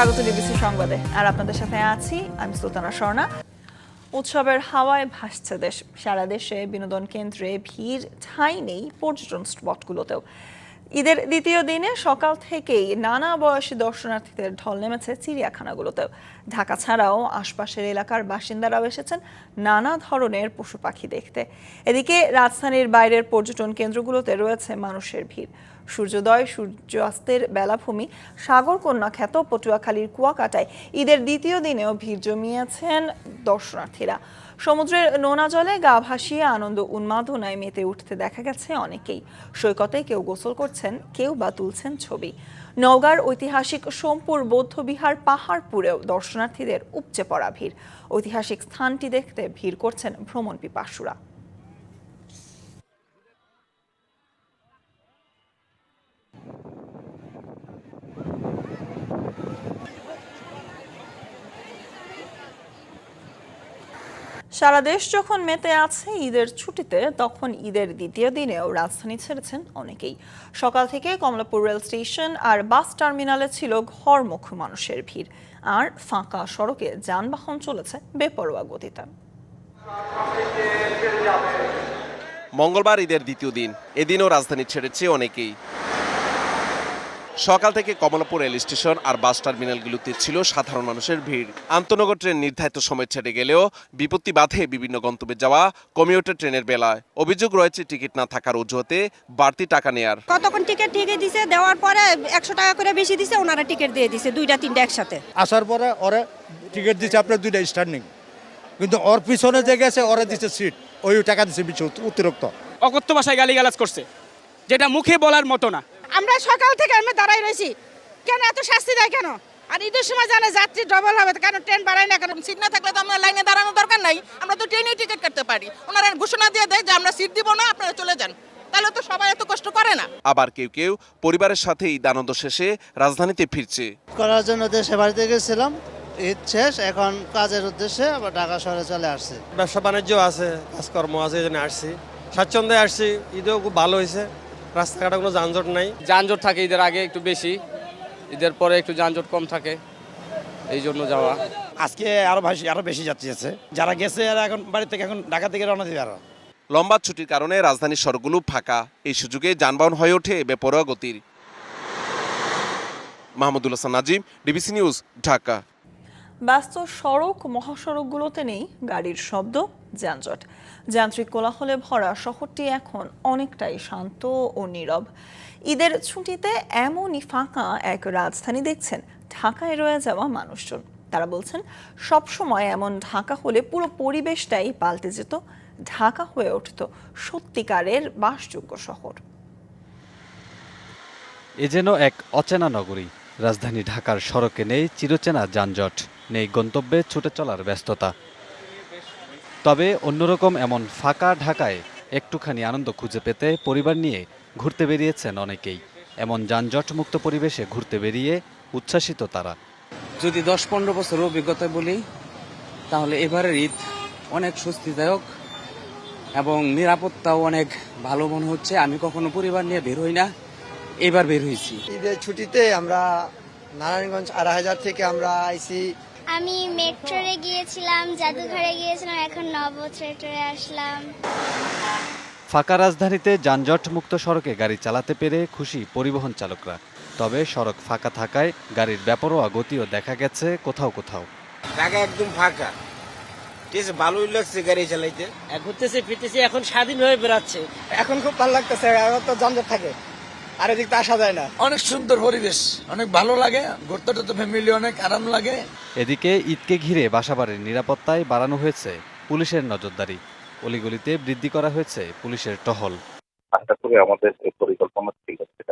স্বাগত ডিবিসি সংবাদে। আর আপনাদের সাথে আছি আমি সুলতানা স্বর্ণা। উৎসবের হাওয়ায় ভাসছে দেশ। সারা দেশে বিনোদন কেন্দ্রে ভিড়, ঠাঁই নেই পর্যটন স্পটগুলোতেও। ঈদের দ্বিতীয় দিনে সকাল থেকেই নানা বয়সী দর্শনার্থীদের ঢল নেমেছে চিড়িয়াখানাগুলোতেও। ঢাকা ছাড়াও আশপাশের এলাকার বাসিন্দারাও এসেছেন নানা ধরনের পশু পাখি দেখতে। এদিকে রাজধানীর বাইরের পর্যটন কেন্দ্রগুলোতে রয়েছে মানুষের ভিড়। সূর্যোদয়, সূর্যাস্তের বেলাভূমি সাগরকন্যা খ্যাত পটুয়াখালীর কুয়াকাটায় ঈদের দ্বিতীয় দিনেও ভিড় জমিয়েছেন দর্শনার্থীরা। সমুদ্রের নোনা জলে গা ভাসিয়ে আনন্দ উন্মাদনায় মেতে উঠতে দেখা গেছে অনেকেই। সৈকতে কেউ গোসল করছেন, কেউ বা তুলছেন ছবি। নওগাঁর ঐতিহাসিক সোমপুর বৌদ্ধবিহার পাহাড়পুরেও দর্শনার্থীদের উপচে পড়া ভিড়। ঐতিহাসিক স্থানটি দেখতে ভিড় করছেন ভ্রমণ পিপাসুরা সারা দেশ যখন মেতে আছে ঈদের ছুটিতে, তখন ঈদের দ্বিতীয় দিনেও রাজধানী ছেড়েছেন অনেকেই। সকাল থেকে কমলাপুর রেল স্টেশন আর বাস টার্মিনালে ছিল ঘরমুখ মানুষের ভিড়। আর ফাঁকা সড়কে যানবাহন চলেছে বেপরোয়া গতিতে। মঙ্গলবার ঈদের দ্বিতীয় দিন। এদিনও রাজধানী ছেড়েছে অনেকেই। সকাল থেকে কমলাপুর রেল স্টেশন আর বাস টার্মিনালগুলোতে ছিল সাধারণ মানুষের ভিড়। আন্তনগর ট্রেন নির্ধারিত সময় ছেড়ে গেলেও বিপত্তি বাধে বিভিন্ন গন্তব্যে যাওয়া কমিউটার ট্রেনের বেলায়। অভিযোগ রয়েছে টিকিট না থাকার অজুহাতে বাড়তি টাকা নেয়ার। কতক্ষণ টিকিট ঠিকই দিছে দেওয়ার পরে একশো টাকা করে বেশি দিছে ওনারা টিকিট দিয়ে দিছে দুইটা তিনটা একসাথে। আসার পরে ওরে টিকিট দিচ্ছে আপনার দুইটা স্ট্যান্ডিং কিন্তু ওর পিছনে যে গেছে ওরে দিচ্ছে সিট ওই টাকা দিচ্ছে পিছু অতিরিক্ত। অকথ্য ভাষায় গালিগালাজ করছে যেটা মুখে বলার মতো না। আমরা সকাল থেকে আমরা দাঁড়াই রয়েছি। কেন এত শাস্তি দেয় কেন? আর ঈদের সময় জানে যাত্রী ডবল হবে কেন ট্রেন বাড়ায় না কেন? সিট না থাকলে তো আমরা লাইনে দাঁড়ানোর দরকার নাই। আমরা তো ট্রেনেই টিকিট কাটতে পারি। ওনারা ঘোষণা দিয়ে দেয় যে আমরা সিট দিব না আপনারা চলে যান। তাহলে তো সবাই এত কষ্ট করে না। আবার কেউ কেউ পরিবারের সাথে ঈদ আনন্দ শেষে রাজধানীতে ফিরছে। করার জন্য দেশে বাড়িতে গেছিলাম ঈদ শেষ এখন কাজের উদ্দেশ্যে আবার ঢাকা শহরে চলে আসছি। ব্যবসা বাণিজ্য আছে কাজকর্ম আছে এই জন্য আসছি। স্বাচ্ছন্দ্যে আসছি ঈদেও খুব ভালো হয়েছে। রাস্তাঘাটে কোনো যানজট নাই? যানজট থাকে ঈদের আগে একটু বেশি ঈদের পরে একটু যানজট কম থাকে এই জন্য যাওয়া। আজকে আরও বেশি আরও বেশি যাত্রী আছে। যারা গেছে এরা এখন বাড়ি থেকে এখন ঢাকা থেকে রওনা দিবে আরও। লম্বা ছুটির কারণে রাজধানীর সড়কগুলো ফাঁকা। এই সুযোগে যানবাহন হয়ে ওঠে বেপরোয়া গতির। Mahmudul Hasan Nazim DBC news Dhaka. ব্যস্ত সড়ক মহাসড়কগুলোতে নেই গাড়ির শব্দ। যানজট। যান্ত্রিক কোলাহলে ভরা শহরটি এখন অনেকটাই শান্ত ও নীরব। ঈদের ছুটিতে এমনই ফাঁকা এক রাজধানী দেখছেন ঢাকায় রয়ে যাওয়া মানুষজন। তারা বলছেন, সব সময় এমন ঢাকা হলে পুরো পরিবেশটাই পাল্টে যেত, ঢাকা হয়ে উঠত সত্যিকারের বাসযোগ্য শহর। এ যেন এক অচেনা নগরী। রাজধানী ঢাকার সড়কে নেই চিরচেনা যানজট, নেই গন্তব্যে ছুটে চলার ব্যস্ততা। তবে অন্যরকম এমন ফাঁকা ঢাকায় একটুখানি আনন্দ খুঁজে পেতে পরিবার নিয়ে ঘুরতে বেরিয়েছেন অনেকেই। এমন যানজট মুক্ত পরিবেশে ঘুরতে বেরিয়ে উচ্ছ্বাসিত তারা। যদি দশ পনেরো বছর অভিজ্ঞতা বলি তাহলে এবারের ঈদ অনেক স্বস্তিদায়ক এবং নিরাপত্তাও অনেক ভালো মনে হচ্ছে। আমি কখনো পরিবার নিয়ে বের হই না এবার বের হয়েছি। ঈদের ছুটিতে আমরা নারায়ণগঞ্জ আড়াই হাজার থেকে আমরা আইসি আমি মেট্রোরে গিয়েছিলাম জাদুঘরে গিয়েছিলাম এখন নব আসলাম। ফাঁকা রাজধানীতে যানজট মুক্ত সড়কে গাড়ি চালাতে পেরে খুশি পরিবহন চালকরা। তবে সড়ক ফাঁকা থাকায় গাড়ির বেপরোয়া গতিও দেখা গেছে কোথাও কোথাও। ঢাকা একদম ফাঁকা। ঠিক আছে ভালোই লাগছে গাড়ি চালাইতে। ঘুরতেছে ফিরতেছে এখন স্বাধীন হয়ে বেড়াচ্ছে। এখন খুব ভালো লাগতেছে এখন তো যানজট থাকে। আর এদিক তো আসা যায় না। অনেক সুন্দর পরিবেশ অনেক ভালো লাগে ঘুরতে তো ফ্যামিলি অনেক আরাম লাগে। এদিকে ঈদকে ঘিরে বাসাবাড়ির নিরাপত্তায় বাড়ানো হয়েছে পুলিশের নজরদারি। অলিগলিতে বৃদ্ধি করা হয়েছে পুলিশের টহল। আশা করি আমাদের এই পরিকল্পনা ঠিক হয়েছে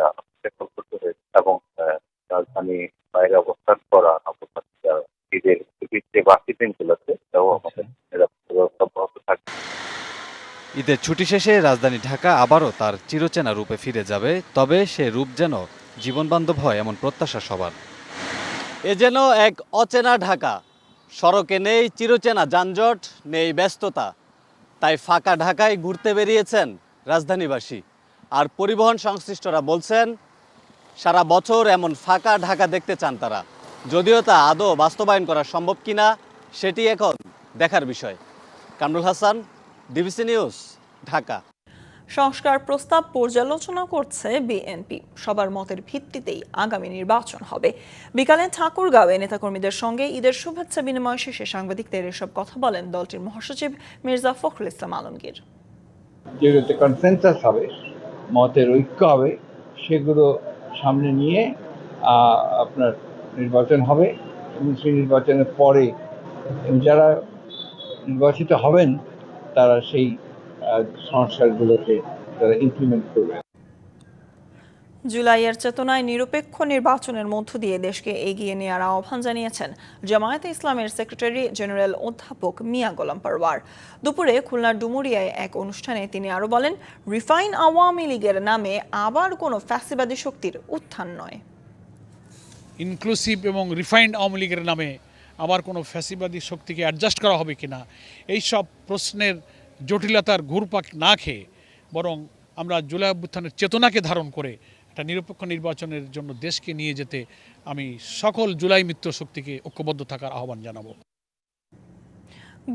এবং আহ, রাজধানী বাইরে ঈদের ছুটি শেষে রাজধানী ঢাকা আবারও তার চিরচেনা রূপে ফিরে যাবে, তবে সে রূপ যেন জীবনবান্ধব হয় এমন প্রত্যাশা সবার। এ যেন এক অচেনা ঢাকা। সড়কে নেই চিরচেনা যানজট, নেই ব্যস্ততা। তাই ফাঁকা ঢাকায় ঘুরতে বেরিয়েছেন রাজধানীবাসী। আর পরিবহন সংশ্লিষ্টরা বলছেন, সারা বছর এমন ফাঁকা ঢাকা দেখতে চান তারা। যদিও তা আদৌ বাস্তবায়ন করা সম্ভব কিনা, সেটি এখন দেখার বিষয়। Kamrul Hasan DBC news Dhaka. সংস্কার প্রস্তাব পর্যালোচনা করছে বিএনপি। সবার মতের ভিত্তিতেই আগামী নির্বাচন হবে। বিকালে ঠাকুরগাঁওয়ে নেতাকর্মীদের সঙ্গে ঈদের শুভেচ্ছা বিনিময় শেষে সাংবাদিকদের এসব কথা বলেন দলটির মহাসচিব মির্জা ফখরুল ইসলাম আলমগীর। যেগুলোতে কনসেনসাস হবে মতের ঐক্য হবে সেগুলো সামনে নিয়ে আপনার নির্বাচন হবে এবং সেই নির্বাচনের পরে যারা নির্বাচিত হবেন তারা সেই সংস্কারগুলোকে তারা ইমপ্লিমেন্ট করবে। জুলাইয়ের চেতনায় নিরপেক্ষ নির্বাচনের মধ্য দিয়ে দেশকে এগিয়ে নেওয়ার আহ্বান জানিয়েছেন জামায়াতে ইসলামের সেক্রেটারি জেনারেল অধ্যাপক মিয়া গোলাম পারওয়ার। দুপুরে খুলনার ডুমুরিয়ায় এক অনুষ্ঠানে তিনি আরও বলেন রিফাইন আওয়ামী লীগের নামে আবার কোনো ফ্যাসিবাদী শক্তির উত্থান নয়। ইনক্লুসিভ এবং রিফাইন্ড আওয়ামী লীগের নামে আবার কোনো ফ্যাসিবাদী শক্তিকে অ্যাডজাস্ট করা হবে কিনা, এই সব প্রশ্নের জটিলতার ঘুরপাক না খেয়ে বরং আমরা জুলাই অভ্যুত্থানের চেতনাকে ধারণ করে একটা নিরপেক্ষ নির্বাচনের জন্য দেশকে নিয়ে যেতে আমি সকল জুলাই মিত্র শক্তিকে ঐক্যবদ্ধ থাকার আহ্বান জানাব।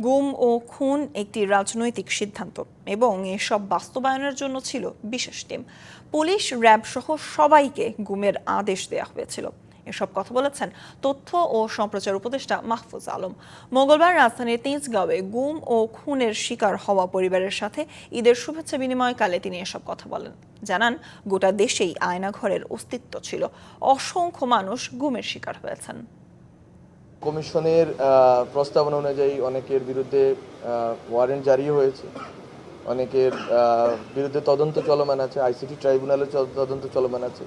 গুম ও খুন একটি রাজনৈতিক সিদ্ধান্ত এবং এসব বাস্তবায়নের জন্য ছিল বিশেষ টিম। পুলিশ, র্যাব সহ সবাইকে গুমের আদেশ দেওয়া হয়েছিল। এসব কথা বলেছেন তথ্য ও সম্প্রচার উপদেষ্টা মাহফুজ আলম। মঙ্গলবার রাজধানীর তেজগাঁওয়ে গুম ও খুনের শিকার হওয়া পরিবারের সাথে ঈদের শুভেচ্ছা বিনিময়কালে তিনি এসব কথা বলেন। জানান, গোটা দেশেই আয়নাঘরের অস্তিত্ব ছিল। অসংখ্য মানুষ গুমের শিকার হয়েছেন। কমিশনের প্রস্তাবনা অনুযায়ী অনেকের বিরুদ্ধে ওয়ারেন্ট জারি হয়েছে। অনেকের বিরুদ্ধে তদন্ত চলমান আছে। আইসিটি ট্রাইব্যুনালে চল- তদন্ত চলমান আছে।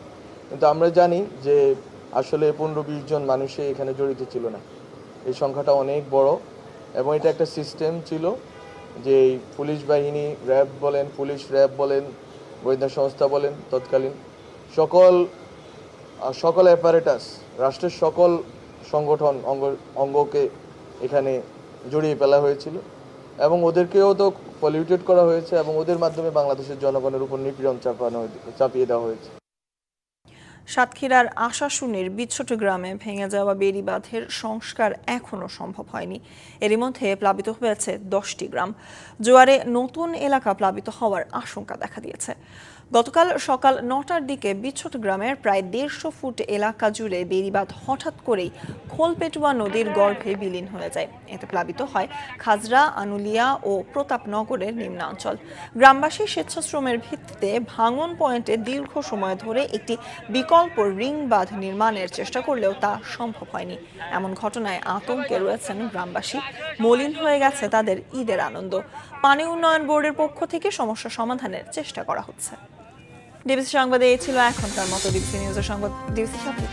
কিন্তু আমরা জানি যে আসলে পনেরো বিশ জন মানুষে এখানে জড়িত ছিল না। এই সংখ্যাটা অনেক বড় এবং এটা একটা সিস্টেম ছিল যে এই পুলিশ বাহিনী, র্যাব বলেন, পুলিশ র্যাব বলেন, গোয়েন্দা সংস্থা বলেন, তৎকালীন সকল সকল অ্যাপারেটাস রাষ্ট্রের সকল সংগঠন অঙ্গ, অঙ্গকে এখানে জড়িয়ে ফেলা হয়েছিল এবং ওদেরকেও তো পলিউটেড করা হয়েছে এবং ওদের মাধ্যমে বাংলাদেশের জনগণের উপর নিপীড়ন চাপানো, চাপিয়ে দেওয়া হয়েছে। সাতক্ষীরার আশাশুনির বিচ্ছোট গ্রামে ভেঙে যাওয়া বেড়িবাঁধের সংস্কার এখনও সম্ভব হয়নি। এরই মধ্যে প্লাবিত হয়েছে দশটি গ্রাম। জোয়ারে নতুন এলাকা প্লাবিত হওয়ার আশঙ্কা দেখা দিয়েছে। গতকাল সকাল নটার দিকে বিচ্ছোট গ্রামের প্রায় দেড়শো ফুট এলাকা জুড়ে বেড়িবাঁধ হঠাৎ করেই খোলপেটুয়া নদীর গর্ভে বিলীন হয়ে যায়। এতে প্লাবিত হয় খাজরা, আনুলিয়া ও প্রতাপনগরের নিম্নাঞ্চল। গ্রামবাসী স্বেচ্ছাশ্রমের ভিত্তিতে ভাঙন পয়েন্টে দীর্ঘ সময় ধরে একটি বিকল্প রিং বাঁধ নির্মাণের চেষ্টা করলেও তা সম্ভব হয়নি। এমন ঘটনায় আতঙ্কে রয়েছেন গ্রামবাসী। মলিন হয়ে গেছে তাদের ঈদের আনন্দ। পানি উন্নয়ন বোর্ডের পক্ষ থেকে সমস্যা সমাধানের চেষ্টা করা হচ্ছে। ডিবিসি সংবাদে এই ছিল এখনকার মতো ডিবিসি নিউজের সংবাদ। ডিবিসি সাথে